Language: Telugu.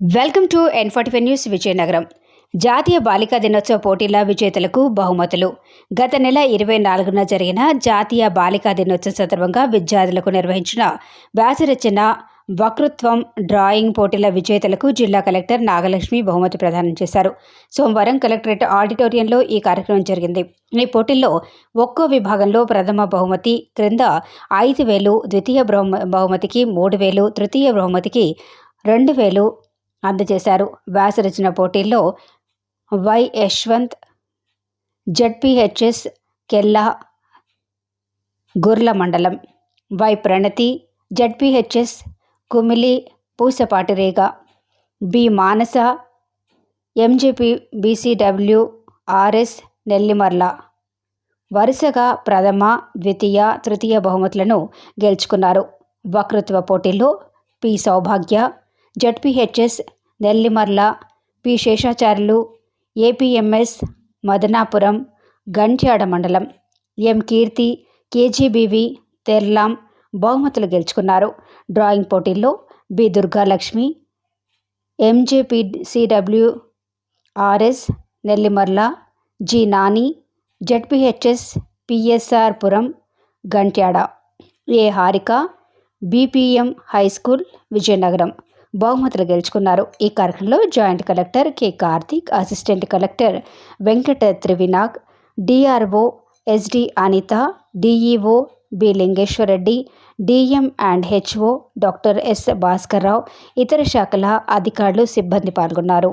Welcome to N forty five news Vizianagaram. జాతీయ బాలికా దినోత్సవ పోటీల విజేతలకు బహుమతులు. గత నెల ఇరవై నాలుగున జరిగిన జాతీయ బాలికా దినోత్సవం సందర్భంగా విద్యార్థులకు నిర్వహించిన వ్యాసరచన వక్తృత్వం డ్రాయింగ్ పోటీల విజేతలకు జిల్లా కలెక్టర్ నాగలక్ష్మి బహుమతి ప్రదానం చేశారు. సోమవారం కలెక్టరేట్ ఆడిటోరియంలో ఈ కార్యక్రమం జరిగింది. ఈ పోటీల్లో ఒక్కో విభాగంలో ప్రథమ బహుమతి క్రింద ఐదు వేలు ద్వితీయ బహుమతికి మూడు వేలు తృతీయ బహుమతికి రెండు వేలు అందజేశారు. వ్యాసరచన పోటీల్లో వై యశ్వంత్ జడ్పిహెచ్ఎస్ కెల్లా గుర్ల మండలం. Y Pranathi ZPHS Kumili Pusapatirega. B Manasa MJP BCW RS Nellimarla. వరుసగా ప్రథమ ద్వితీయ తృతీయ బహుమతులను గెలుచుకున్నారు. వక్తృత్వ పోటీల్లో P Soubhagya ZPHS Nellimarla P. Seshacharyulu APMS Madanapuram Gantyada మండలం. ఎం. కీర్తి కేజీబీవి తెర్లాం బహుమతులు గెలుచుకున్నారు. డ్రాయింగ్ పోటీల్లో B. Durgalakshmi MJPCW RS Nellimarla G. Nani ZPHS PSR Puram Gantyada. A. Harika BPM high school Vizianagaram. బహుమతులు గెలుచుకున్నారు. ఈ కార్యక్రమంలో joint collector K. Karthik assistant collector Venkata Trivinag DRO SD Anitha DEO B. Lingeswara Reddy DM and HO doctor S. Bhaskar Rao ఇతర శాఖల అధికారులు సిబ్బంది పాల్గొన్నారు.